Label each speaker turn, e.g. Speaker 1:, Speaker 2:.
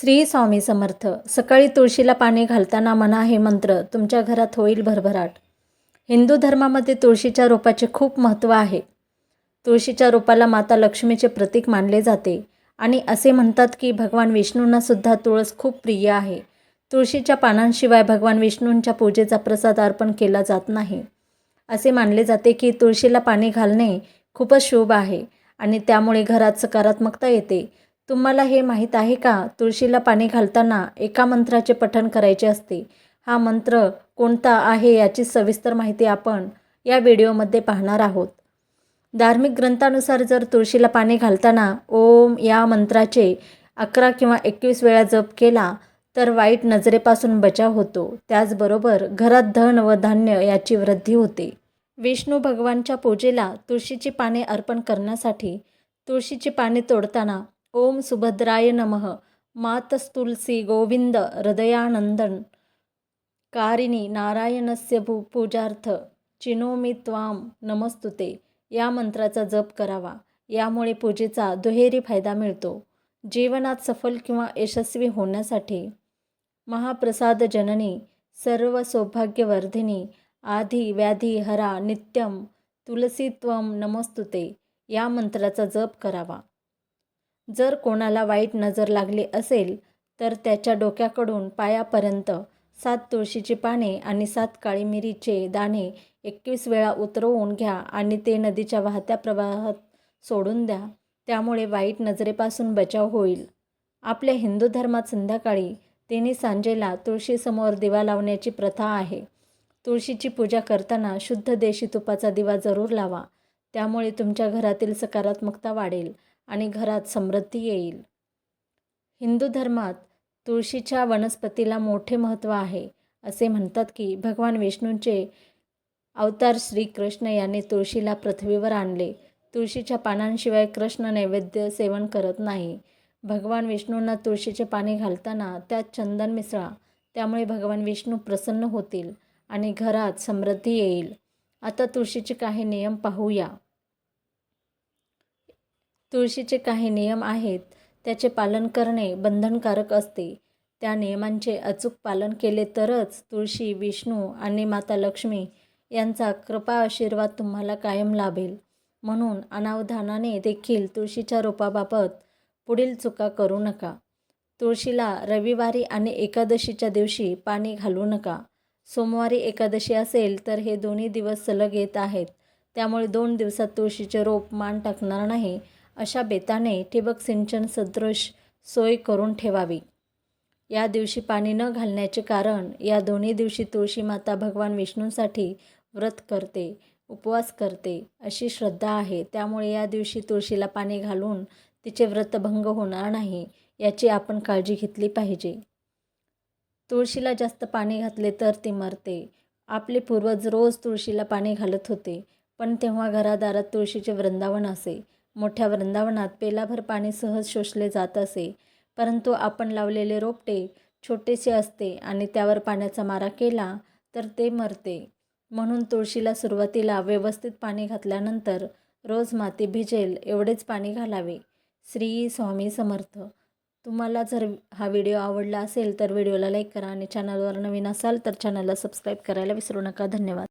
Speaker 1: श्री स्वामी समर्थ सकाळी तुळशीला पाणी घालताना म्हणा हे मंत्र तुमच्या घरात होईल भरभराट. हिंदू धर्मामध्ये तुळशीच्या रोपाचे खूप महत्त्व आहे. तुळशीच्या रोपाला माता लक्ष्मीचे प्रतीक मानले जाते आणि असे म्हणतात की भगवान विष्णूंना सुद्धा तुळस खूप प्रिय आहे. तुळशीच्या पानांशिवाय भगवान विष्णूंच्या पूजेचा प्रसाद अर्पण केला जात नाही. असे मानले जाते की तुळशीला पाणी घालणे खूपच शुभ आहे आणि त्यामुळे घरात सकारात्मकता येते. तुम्हाला हे माहीत आहे का? तुळशीला पाणी घालताना एका मंत्राचे पठण करायचे असते. हा मंत्र कोणता आहे याची सविस्तर माहिती आपण या व्हिडिओमध्ये पाहणार आहोत. धार्मिक ग्रंथानुसार जर तुळशीला पाणी घालताना ओम या मंत्राचे अकरा किंवा एकवीस वेळा जप केला तर वाईट नजरेपासून बचाव होतो. त्याचबरोबर घरात धन व धान्य याची वृद्धी होते. विष्णू भगवानच्या पूजेला तुळशीची पाने अर्पण करण्यासाठी तुळशीची पाने तोडताना ओम सुभद्राय नमः मातस्तुलसी गोविंद हृदयानंदन कारिणी नारायणस्य भू पूजार्थ चिनोमी त्वाम नमस्तुते या मंत्राचा जप करावा यामुळे पूजेचा दुहेरी फायदा मिळतो जीवनात सफल किंवा यशस्वी होण्यासाठी महाप्रसाद जननी सर्व सौभाग्यवर्धिनी आधी व्याधी हरा नित्यम तुलसीत्वम नमस्तुते या मंत्राचा जप करावा जर कोणाला वाईट नजर लागली असेल तर त्याच्या डोक्याकडून पायापर्यंत सात तुळशीची पाने आणि सात काळी मिरीचे दाणे एकवीस वेळा उतरवून घ्या आणि ते नदीच्या वाहत्या प्रवाहात सोडून द्या. त्यामुळे वाईट नजरेपासून बचाव होईल. आपल्या हिंदू धर्मात संध्याकाळी तिन्ही सांजेला तुळशीसमोर दिवा लावण्याची प्रथा आहे. तुळशीची पूजा करताना शुद्ध देशी तुपाचा दिवा जरूर लावा. त्यामुळे तुमच्या घरातील सकारात्मकता वाढेल. आणि घरात समृद्धी येईल. हिंदू धर्मात तुळशीच्या वनस्पतीला मोठे महत्त्व आहे असे म्हणतात की भगवान विष्णूंचे अवतार श्रीकृष्ण यांनी तुळशीला पृथ्वीवर आणले. तुळशीच्या पानांशिवाय कृष्ण नैवेद्य सेवन करत नाही. भगवान विष्णूंना तुळशीचे पाने घालताना त्यात चंदन मिसळा त्यामुळे भगवान विष्णू प्रसन्न होतील आणि घरात समृद्धी येईल. आता तुळशीचे काही नियम पाहूया. तुळशीचे काही नियम आहेत. त्याचे पालन करणे बंधनकारक असते. त्या नियमांचे अचूक पालन केले तरच तुळशी विष्णू आणि माता लक्ष्मी यांचा कृपा आशीर्वाद तुम्हाला कायम लाभेल. म्हणून अनावधानाने देखील तुळशीच्या रोपाबाबत पुढील चुका करू नका. तुळशीला रविवारी आणि एकादशीच्या दिवशी पाणी घालू नका. सोमवारी एकादशी असेल तर हे दोन्ही दिवस सलग येत आहेत. त्यामुळे दोन दिवसात तुळशीचे रोप मान टाकणार नाही. अशा बेताने ठिबक सिंचन सदृश सोय करून ठेवावी. या दिवशी पाणी न घालण्याचे कारण या दोन्ही दिवशी तुळशी माता भगवान विष्णूंसाठी व्रत करते उपवास करते अशी श्रद्धा आहे. त्यामुळे या दिवशी तुळशीला पाणी घालून तिचे व्रतभंग होणार नाही याची आपण काळजी घेतली पाहिजे. तुळशीला जास्त पाणी घातले तर ती मरते. आपले पूर्वज रोज तुळशीला पाणी घालत होते पण तेव्हा घरादारात तुळशीचे वृंदावन असे. मोठ्या वृंदावनात पेलाभर पाणी सहज शोषले जात असे. परंतु आपण लावलेले रोपटे छोटेसे असते आणि त्यावर पाण्याचा मारा केला तर ते मरते. म्हणून तुळशीला सुरुवातीला व्यवस्थित पाणी घातल्यानंतर रोज माती भिजेल एवढेच पाणी घालावे. श्री स्वामी समर्थ. तुम्हाला जर हा व्हिडिओ आवडला असेल तर व्हिडिओला लाईक करा आणि चॅनलवर नवीन असाल तर चॅनलला सबस्क्राईब करायला विसरू नका. धन्यवाद.